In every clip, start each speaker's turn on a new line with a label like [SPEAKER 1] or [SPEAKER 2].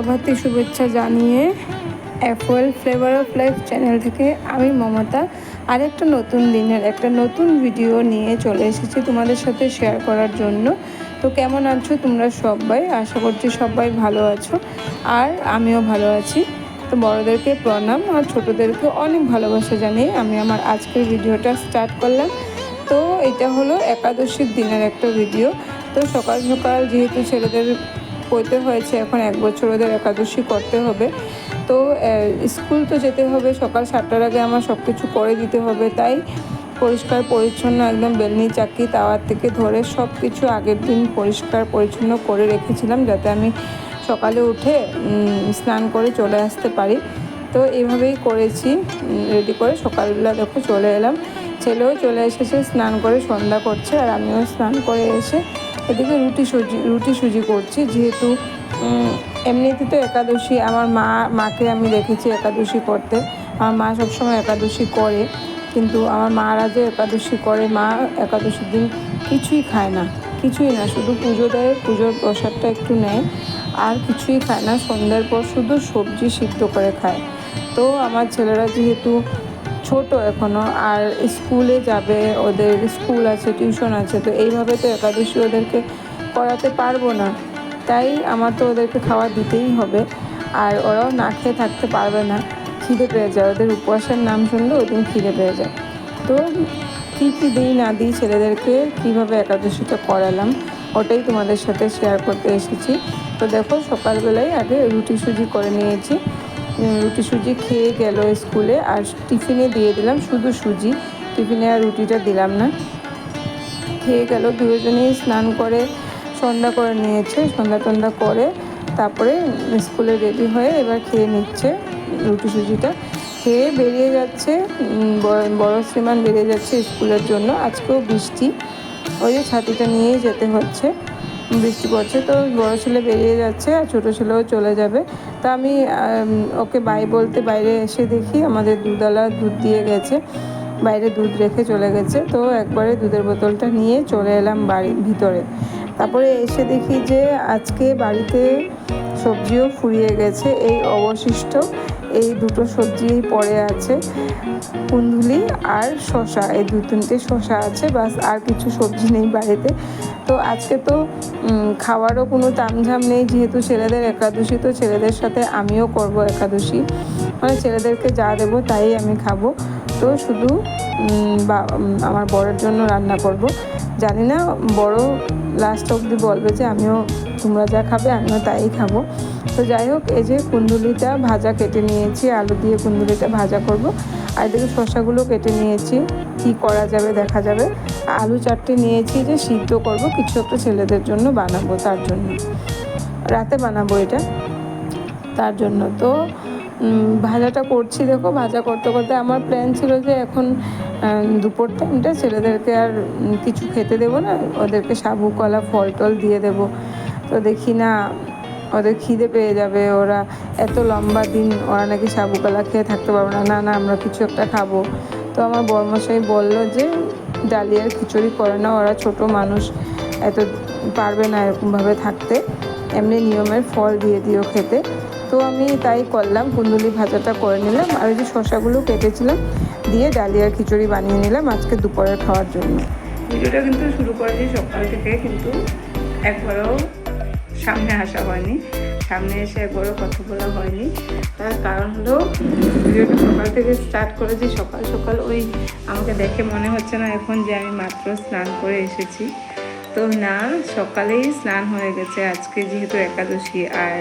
[SPEAKER 1] প্রভাতী শুভেচ্ছা জানিয়ে apple flavour of life channel থেকে আমি মমতা আর একটা নতুন দিনের, একটা নতুন ভিডিও নিয়ে চলে এসেছি তোমাদের সাথে শেয়ার করার জন্য। তো কেমন আছো তোমরা সবাই? আশা করছি সবাই ভালো আছো আর আমিও ভালো আছি। তো বড়োদেরকে প্রণাম আর ছোটোদেরকে অনেক ভালোবাসা জানিয়ে আমি আমার আজকের ভিডিওটা স্টার্ট করলাম। তো এটা হলো একাদশীর দিনের একটা ভিডিও তো সকাল সকাল যেহেতু ছেলেদের করতে হয়েছে, এখন এক বছর ওদের একাদশী করতে হবে। তো স্কুল তো যেতে হবে, সকাল সাতটার আগে আমার সব কিছু করে দিতে হবে, তাই পরিষ্কার পরিচ্ছন্ন একদম বেলনি, চাকি, তাওয়ার থেকে ধরে সব কিছু আগের দিন পরিষ্কার পরিচ্ছন্ন করে রেখেছিলাম, যাতে আমি সকালে উঠে স্নান করে চলে আসতে পারি। তো এভাবেই করেছি রেডি করে সকালবেলা দেখো চলে এলাম। ছেলেও চলে এসেছে, স্নান করে সন্ধ্যা করছে, আর আমিও স্নান করে এসে এদিকে রুটি সুজি রুটি সুজি করছি। যেহেতু এমনিতে তো একাদশী, আমার মা, মাকে আমি দেখেছি একাদশী করতে। আমার মা সবসময় একাদশী করে, কিন্তু আমার মারা যে একাদশী করে, মা একাদশীর দিন কিছুই খায় না। কিছুই না, শুধু পুজো দেয়, পুজোর প্রসাদটা একটু নেয়, আর কিছুই খায় না। সন্ধ্যার পর শুধু সবজি সিদ্ধ করে খায়। তো আমার ছেলেরা যেহেতু ছোট এখনও আর স্কুলে যাবে, ওদের স্কুল আছে, টিউশন আছে, তো এইভাবে তো একাদশী ওদেরকে করাতে পারব না। তাই আমার তো ওদেরকে খাওয়া দিতেই হবে, আর ওরাও না খেয়ে থাকতে পারবে না, খিদে পেয়ে যায়। ওদের উপবাসের নাম শুনলে ওই দিন খিদে পেয়ে যায়। তো কী কী দিই না দিই ছেলেদেরকে, কীভাবে একাদশীটা করালাম ওটাই তোমাদের সাথে শেয়ার করতে এসেছি। তো দেখো, সকালবেলায় আগে রুটি সুজি করে নিয়েছি রুটি সুজি খেয়ে গেল স্কুলে আর টিফিনে দিয়ে দিলাম শুধু সুজি। টিফিনে আর রুটিটা দিলাম না। খেয়ে গেল, দুজনেই স্নান করে, সন্ধ্যা করে নিয়েছে, সন্ধ্যা টন্ধ্যা করে তারপরে স্কুলে রেডি হয়ে এবার খেয়ে নিচ্ছে রুটি সুজিটা। খেয়ে বেরিয়ে যাচ্ছে বড় শ্রীমান বেরিয়ে যাচ্ছে স্কুলের জন্য। আজকেও বৃষ্টি। ওই যে ছাতিটা নিয়েই যেতে হচ্ছে। বৃষ্টি পড়ছে, তো বড় ছেলে বেরিয়ে যাচ্ছে আর ছোটো ছেলেও চলে যাবে। তা আমি ওকে বাই বলতে বাইরে এসে দেখি, আমাদের দুধওয়ালা দুধ দিয়ে গেছে, বাইরে দুধ রেখে চলে গেছে। তো একবারে দুধের বোতলটা নিয়ে চলে এলাম বাড়ির ভিতরে। তারপরে এসে দেখি যে আজকে বাড়িতে সবজিও ফুরিয়ে গেছে, এই অবশিষ্ট। এই দুটো সবজি পড়ে আছে, কুন্দুলি আর শশা এই দু তিনটে শশা আছে, বাস আর কিছু সবজি নেই বাড়িতে। তো আজকে তো খাওয়ারও কোনো তামঝাম নেই, যেহেতু ছেলেদের একাদশী, তো ছেলেদের সাথে আমিও করব একাদশী। মানে ছেলেদেরকে যা দেবো তাই আমি খাব। তো শুধু আমার বড়ের জন্য রান্না করব। জানি না, বড় লাস্ট অবধি বলবে যে আমিও তোমরা যা খাবে আমিও তাই খাব। তো যাই হোক, এই যে কুন্দুলিটা ভাজা কেটে নিয়েছি, আলু দিয়ে কুন্দুলিটা ভাজা করব। আর এদিকে শসাগুলো কেটে নিয়েছি, কি করা যাবে দেখা যাবে। আলু চারটে নিয়েছি যে সিদ্ধ করব, কিছু একটা ছেলেদের জন্য বানাবো তার জন্য। রাতে বানাবো এটা তার জন্য। তো ভাজাটা করছি দেখো, ভাজা করতে করতে আমার প্ল্যান ছিল যে এখন দুপুর টাইমটা ছেলেদেরকে আর কিছু খেতে দেবো না, ওদেরকে সাবু কলা ফল টল দিয়ে দেবো। তো দেখি না, ওদের খিদে পেয়ে যাবে, ওরা এত লম্বা দিন ওরা নাকি সাবু কলা খেয়ে থাকতে পারবে না। না না, আমরা কিছু একটা খাব। তো আমার বর্মশাই বলল যে, ডালিয়ার খিচুড়ি করে না ওরা ছোট মানুষ, এত পারবে না এরকমভাবে থাকতে। এমনি নিয়মের ফল দিয়ে দিও খেতে। তো আমি তাই করলাম, কুন্দুলি ভাজাটা করে নিলাম, আর যে শশাগুলো কেটেছিলাম, দিয়ে ডালিয়ার খিচুড়ি বানিয়ে নিলাম আজকে দুপুরের খাওয়ার জন্য। ভিডিওটা কিন্তু শুরু করেছি সকাল থেকে, কিন্তু একবারও সামনে আসা হয়নি। সামনে এসে একবারও কথা বলা হয়নি। তার কারণ হলো ভিডিওটা সকাল থেকে স্টার্ট করেছি। সকাল সকাল ওই আমাকে দেখে মনে হচ্ছে না এখন যে আমি মাত্র স্নান করে এসেছি। তো না, সকালেই স্নান হয়ে গেছে। আজকে যেহেতু একাদশী, আর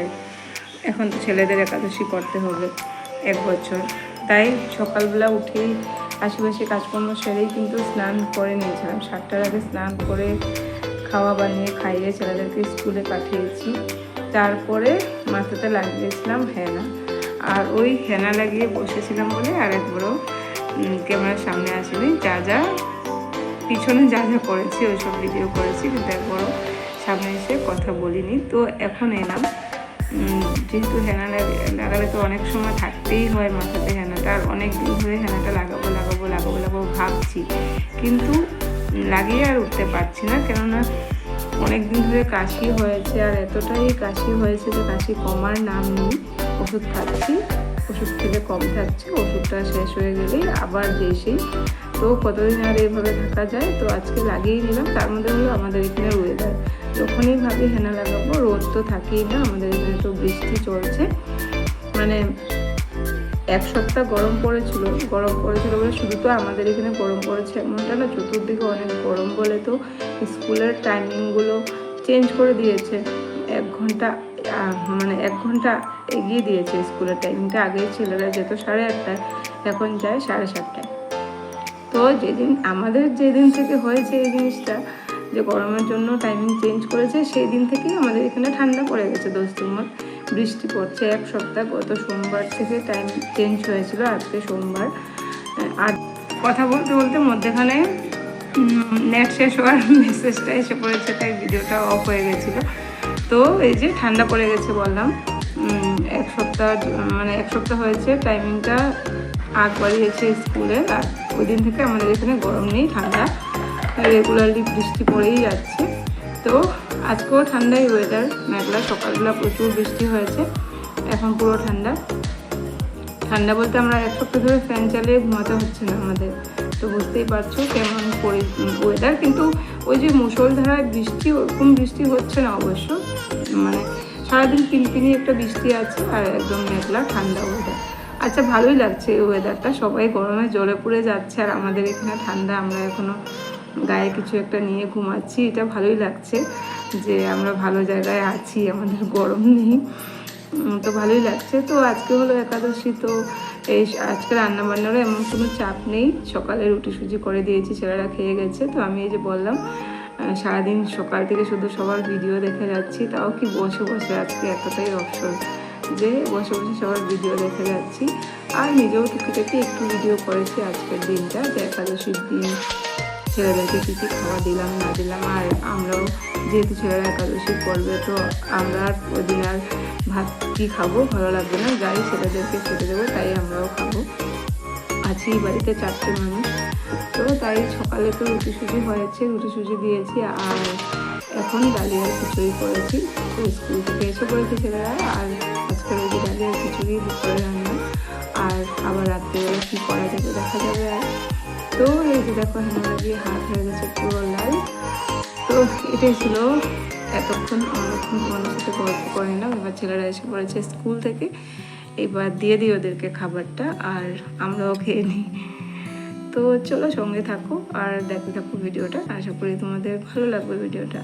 [SPEAKER 1] এখন তো ছেলেদের একাদশী করতে হবে এক বছর। তাই সকালবেলা উঠেই আশেপাশে কাজকর্ম সেরেই কিন্তু স্নান করে নিয়েছিলাম। সাতটার আগে স্নান করে খাওয়া বানিয়ে খাইয়ে ছেলেদেরকে স্কুলে পাঠিয়েছি। তারপরে মাথাতে লাগিয়েছিলাম হেনা। আর ওই হেনা লাগিয়ে বসেছিলাম বলে আর একবারও ক্যামেরার সামনে আসেনি। যা যা, পিছনে যা যা করেছি, ওইসব ভিডিও করেছি, কিন্তু একবারও সামনে এসে কথা বলিনি। তো এখন এলাম। যেহেতু হেনা লাগালে তো অনেক সময় থাকতেই হয় মাথাতে হেনাটা। আর অনেক দিন ধরে হেনাটা লাগাবো লাগাবো লাগাবো লাগাবো ভাবছি। কিন্তু লাগিয়ে আর উঠতে পারছি না। কেননা অনেক দিন ধরে কাশি হয়েছে আর এতটাই কাশি হয়েছে যে কাশি কমার নাম নেই। ওষুধ খাচ্ছি, ওষুধ খেলে কম থাকছে, ওষুধটা শেষ হয়ে গেলেই আবার যেই তো কতদিন আর এইভাবে থাকা যায়? তো আজকে লাগিয়েই নিলাম তার মধ্যে হলো আমাদের এখানে ওয়েদার যখনই ভাবি হেনা লাগাবো, রোদ তো থাকেই না, আমাদের এখানে তো বৃষ্টি চলছে। মানে এক সপ্তাহ গরম পড়েছিল গরম পড়েছিল বলে শুধু তো আমাদের এখানে গরম পড়েছে, এমনটা না চতুর্দিকে অনেক গরম বলে তো স্কুলের টাইমিংগুলো চেঞ্জ করে দিয়েছে। এক ঘণ্টা মানে এক ঘণ্টা এগিয়ে দিয়েছে স্কুলের টাইমিংটা আগে ছেলেরা যেত সাড়ে আটটায়, এখন যায় সাড়ে সাতটায়। তো যেদিন, আমাদের যেদিন থেকে হয়েছে এই জিনিসটা, যে গরমের জন্য টাইমিং চেঞ্জ করেছে, সেই দিন থেকেই আমাদের এখানে ঠান্ডা পড়ে গেছে দোস্তুমত বৃষ্টি পড়ছে এক সপ্তাহ, গত সোমবার থেকে টাইম চেঞ্জ হয়েছিল, আজকে সোমবার। আর কথা বলতে বলতে মধ্যেখানে নেট শেষ হওয়ার মেসেজটা এসে পড়েছে, তাই ভিডিওটা অফ হয়ে গেছিল। তো এই যে ঠান্ডা পড়ে গেছে বললাম এক সপ্তাহ মানে এক সপ্তাহ হয়েছে টাইমিংটা আগ বাড়িয়েছে স্কুলে, আর ওই দিন থেকে আমাদের এখানে গরম নেই, ঠান্ডা। রেগুলারলি বৃষ্টি পড়েই যাচ্ছে। তো আজকেও ঠান্ডাই ওয়েদার মেঘলা, সকালবেলা প্রচুর বৃষ্টি হয়েছে, এখন পুরো ঠান্ডা। ঠান্ডা বলতে আমরা এক সপ্তাহ ধরে ফ্যান চালিয়ে ঘুমাতে হচ্ছে না আমাদের, তো বুঝতেই পারছ কেমন পরি ওয়েদার কিন্তু ওই যে মুসলধারায় বৃষ্টি, ওরকম বৃষ্টি হচ্ছে না অবশ্য মানে সারাদিন কিনকিনি একটা বৃষ্টি আছে আর একদম মেঘলা, ঠান্ডা ওয়েদার আচ্ছা ভালোই লাগছে এই ওয়েদারটা সবাই গরমে জলে পুড়ে যাচ্ছে আর আমাদের এখানে ঠান্ডা, আমরা এখনও গায়ে কিছু একটা নিয়ে ঘুমাচ্ছি, এটা ভালোই লাগছে যে আমরা ভালো জায়গায় আছি, আমাদের গরম নেই। তো ভালোই লাগছে। তো আজকে হলো একাদশী, তো এই আজকে রান্না বান্নারও এমন কোনো চাপ নেই। সকালে রুটি সুজি করে দিয়েছি, ছেলেরা খেয়ে গেছে। তো আমি এই যে বললাম সারাদিন সকাল থেকে শুধু সবার ভিডিও দেখে যাচ্ছি, তাও কি বসে বসে আজকে এতটাই অবসর যে বসে বসে সবার ভিডিও দেখে যাচ্ছি। আর নিজেও টুকিটাকি একটু ভিডিও করেছি আজকের দিনটা, যে একাদশীর দিন। ছেলেদেরকে কী কী খাওয়া দিলাম, না দিলাম, আর আমরাও যেহেতু ছেলেরা একাদশী করবে তো আমরা ওই দিন আর ভাত কী খাব? ভালো লাগবে না। যাই, ছেলেদেরকে খেতে দেবো, তাই আমরাও খাব। আছি বাড়িতে চারটে মানুষ। তো তাই সকালে তো রুটি সুজি হয়েছে রুটি সুজি দিয়েছি, আর এখন ডালিয়ার খিচুড়ি করেছি। তো স্কুল থেকে এসে পড়েছে ছেলেরা, আর আজকের ওই যে ডালিয়ার খিচুড়ি, দুপুরে রান্না। আর আবার রাত্রিবেলা কী করা যাবে দেখা যাবে আর। তো এই যে দেখো হ্যাঁ দিয়ে হাত হয়ে গেছে পুরো লাল। তো এটাই ছিল এতক্ষণ অনেকক্ষণ তোমাদের সাথে গল্প করে নিলাম। এবার ছেলেরা এসে পড়েছে স্কুল থেকে। এবার দিয়ে দিই ওদেরকে খাবারটা আর আমরাও খেয়ে নিই। তো চলো সঙ্গে থাকো আর দেখতে থাকো ভিডিওটা। আশা করি তোমাদের ভালো লাগবে ভিডিওটা।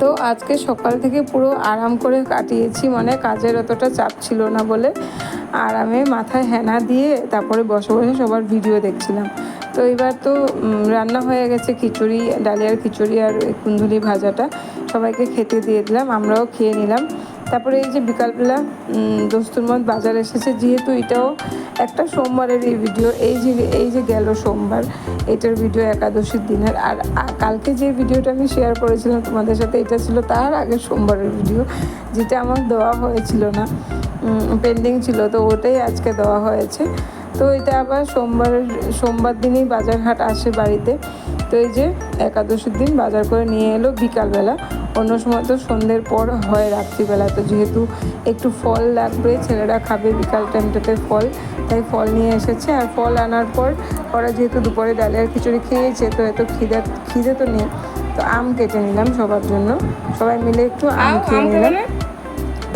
[SPEAKER 1] তো আজকে সকাল থেকে পুরো আরাম করে কাটিয়েছি মানে কাজের অতটা চাপ ছিল না বলে। আরামে মাথায় হেনা দিয়ে তারপরে বসে বসে সবার ভিডিও দেখছিলাম। তো এবার তো রান্না হয়ে গেছে খিচুড়ি, ডালিয়ার খিচুড়ি আর কুন্দুলি ভাজাটা। সবাইকে খেতে দিয়ে দিলাম, আমরাও খেয়ে নিলাম। তারপরে এই যে বিকালবেলা উম, দোস্তুর মত বাজার এসেছে যেহেতু এটাও একটা সোমবারের এই ভিডিও এই যে এই যে গেল সোমবার এটার ভিডিও একাদশীর দিনের। আর কালকে যে ভিডিওটা আমি শেয়ার করেছিলাম তোমাদের সাথে এটা ছিল তার আগে সোমবারের ভিডিও যেটা আমার দেওয়া হয়েছিল না। পেন্ডিং ছিল তো ওটাই আজকে দেওয়া হয়েছে। তো এটা আবার সোমবারের সোমবার দিনেই বাজার হাট আসে বাড়িতে। তো এই যে একাদশীর দিন বাজার করে নিয়ে এলো বিকালবেলা। অন্য সময় তো সন্ধ্যের পর হয় রাত্রিবেলা। তো যেহেতু একটু ফল লাগবে ছেলেরা খাবে বিকাল টাইমটাতে ফল। তাই ফল নিয়ে এসেছে আর ফল আনার পর ওরা যেহেতু দুপুরে ডালিয়ার খিচুড়ি খেয়েছে তো এত খিদে খিদে তো নেই। তো আম কেটে নিলাম সবার জন্য। সবাই মিলে একটু আম খেয়ে নিলাম।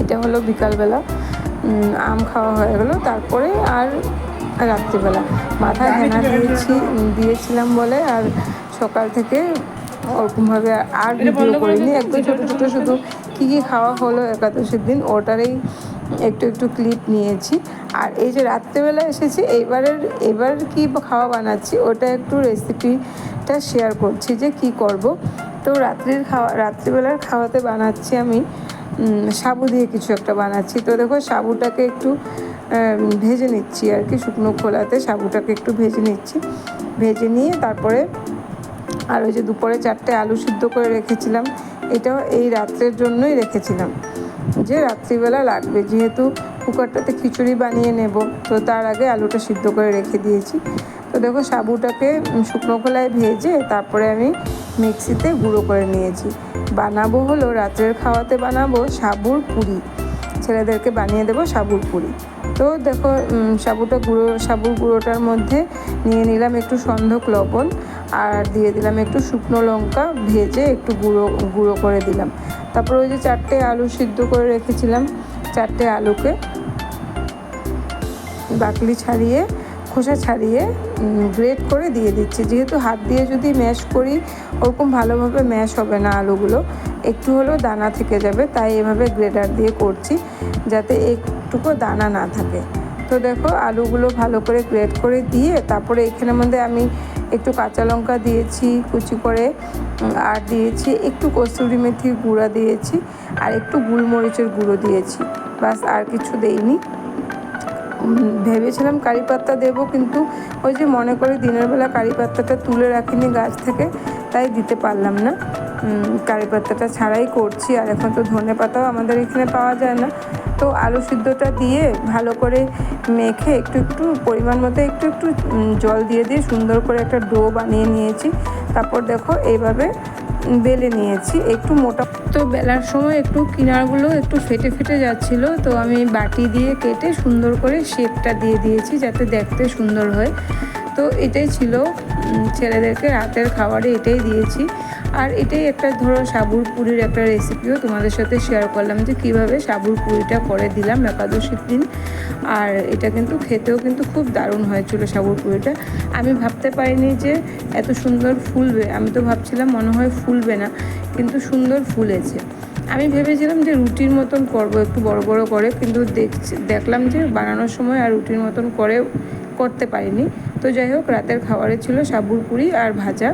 [SPEAKER 1] এটা হলো বিকালবেলা। আম খাওয়া হয়ে গেলো। তারপরে আর রাত্রিবেলা। মাথায় হেনা দিয়েছি দিয়েছিলাম বলে আর সকাল থেকে ওরকমভাবে আর ভিডিও করিনি। একদম ছোটো ছোটো শুধু কী কী খাওয়া হলো একাদশীর দিন ওটারই একটু একটু ক্লিপ নিয়েছি। আর এই যে রাত্রেবেলা এসেছি এইবারের এবার কি খাওয়া বানাচ্ছি ওটা একটু রেসিপিটা শেয়ার করছি যে কি করব। তো রাত্রির খাওয়া রাত্রিবেলার খাওয়াতে বানাচ্ছি আমি সাবু দিয়ে কিছু একটা বানাচ্ছি। তো দেখো সাবুটাকে একটু ভেজে নিচ্ছি আর কি শুকনো খোলাতে সাবুটাকে একটু ভেজে নিচ্ছি। ভেজে নিয়ে তারপরে আর ওই যে দুপুরে চারটে আলু সিদ্ধ করে রেখেছিলাম, এটাও এই রাত্রের জন্যই রেখেছিলাম। যে রাত্রিবেলা লাগবে, যেহেতু কুকারটাতে খিচুড়ি বানিয়ে নেব, তো তার আগে আলুটা সিদ্ধ করে রেখে দিয়েছি। তো দেখো সাবুটাকে শুকনো খোলায় ভেজে তারপরে আমি মিক্সিতে গুঁড়ো করে নিয়েছি। বানাবো হলো, রাত্রের খাওয়াতে বানাবো সাবুর পুরি। ছেলেদেরকে বানিয়ে দেবো সাবুর পুরি। তো দেখো সাবুটা গুঁড়ো, সাবুর গুঁড়োটার মধ্যে নিয়ে নিলাম একটু সন্ধক লবণ আর দিয়ে দিলাম একটু শুকনো লঙ্কা ভেজে একটু গুঁড়ো গুঁড়ো করে দিলাম। তারপর ওই যে চারটে আলু সিদ্ধ করে রেখেছিলাম, চারটে আলুকে। বাকলি ছাড়িয়ে, খোসা ছাড়িয়ে গ্রেট করে দিয়ে দিচ্ছি। যেহেতু হাত দিয়ে যদি ম্যাশ করি, ওরকম ভালোভাবে ম্যাশ হবে না আলুগুলো। একটু হলেও দানা থেকে যাবে, তাই এভাবে গ্রেটার দিয়ে করছি, যাতে একটুকু দানা না থাকে। তো দেখো আলুগুলো ভালো করে গ্রেট করে দিয়ে তারপরে এখানের মধ্যে আমি একটু কাঁচা লঙ্কা দিয়েছি, কুচি করে আর দিয়েছি একটু কস্তুরি মেথির গুঁড়া দিয়েছি আর একটু গুলমরিচের গুঁড়ো দিয়েছি। বাস আর কিছু দেইনি। ভেবেছিলাম কারি পাত্তা দেবো কিন্তু ওই যে মনে করি দিনের বেলা কারি পাত্তাটা তুলে রাখিনি গাছ থেকে, তাই দিতে পারলাম না। কারি পাত্তাটা ছাড়াই করছি, আর এখন তো ধনে পাতাও আমাদের এখানে পাওয়া যায় না। তো আলু সিদ্ধটা দিয়ে ভালো করে মেখে একটু একটু পরিমাণ মতো একটু একটু জল দিয়ে দিয়ে সুন্দর করে একটা ডো বানিয়ে নিয়েছি। তারপর দেখো এইভাবে বেলে নিয়েছি, একটু মোটা। তো বেলার সময় একটু কিনারগুলো একটু ফেটে ফেটে যাচ্ছিল, তো আমি বাটি দিয়ে কেটে সুন্দর করে শেপটা দিয়ে দিয়েছি যাতে দেখতে সুন্দর হয়। তো এটাই ছিল ছেলেদেরকে রাতের খাবারে এটাই দিয়েছি। আর এটাই একটা ধরো সাবুর পুরীর একটা রেসিপিও তোমাদের সাথে শেয়ার করলাম যে কীভাবে সাবুর পুরিটা করে দিলাম একাদশীর দিন। আর এটা কিন্তু খেতেও কিন্তু খুব দারুণ হয়েছিল সাবুর পুরিটা। আমি ভাবতে পারিনি যে এত সুন্দর ফুলবে। আমি তো ভাবছিলাম মনে হয় ফুলবে না, কিন্তু সুন্দর ফুলেছে। আমি ভেবেছিলাম যে রুটির মতন করব, একটু বড় বড় করে, কিন্তু দেখছি, দেখলাম যে বানানোর সময় আর রুটির মতন করে করতে পারিনি। তো যাই হোক, রাতের খাবারে ছিল সাবুর পুরি আর ভাজা।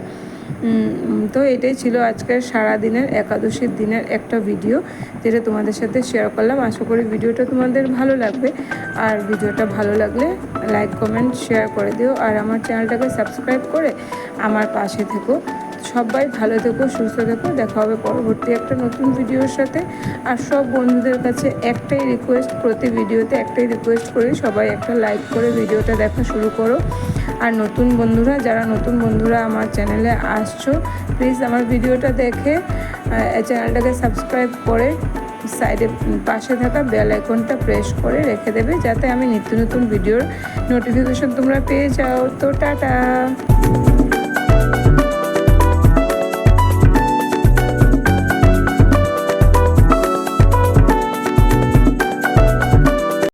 [SPEAKER 1] তো এটাই ছিল আজকের সারা দিনের একাদশীর দিনের একটা ভিডিও যেটা তোমাদের সাথে শেয়ার করলাম। আশা করি ভিডিওটা তোমাদের ভালো লাগবে। আর ভিডিওটা ভালো লাগলে লাইক কমেন্ট শেয়ার করে দিও। আর আমার চ্যানেলটাকে সাবস্ক্রাইব করে আমার পাশে থেকো। সবাই ভালো থেকো, সুস্থ থেকো। দেখা হবে পরবর্তী একটা নতুন ভিডিওর সাথে। আর সব বন্ধুদের কাছে একটাই রিকোয়েস্ট প্রতি ভিডিওতে একটাই রিকোয়েস্ট করি সবাই একটা লাইক করে ভিডিওটা দেখা শুরু করো। আর নতুন বন্ধুরা, যারা নতুন বন্ধুরা আমার চ্যানেলে আসছো প্লিজ আমার ভিডিওটা দেখে চ্যানেলটাকে সাবস্ক্রাইব করে সাইডে পাশে থাকা বেল আইকনটা প্রেস করে রেখে দেবে, যাতে আমি নিত্য নতুন ভিডিওর নোটিফিকেশন তোমরা পেয়ে যাও। তো টাটা!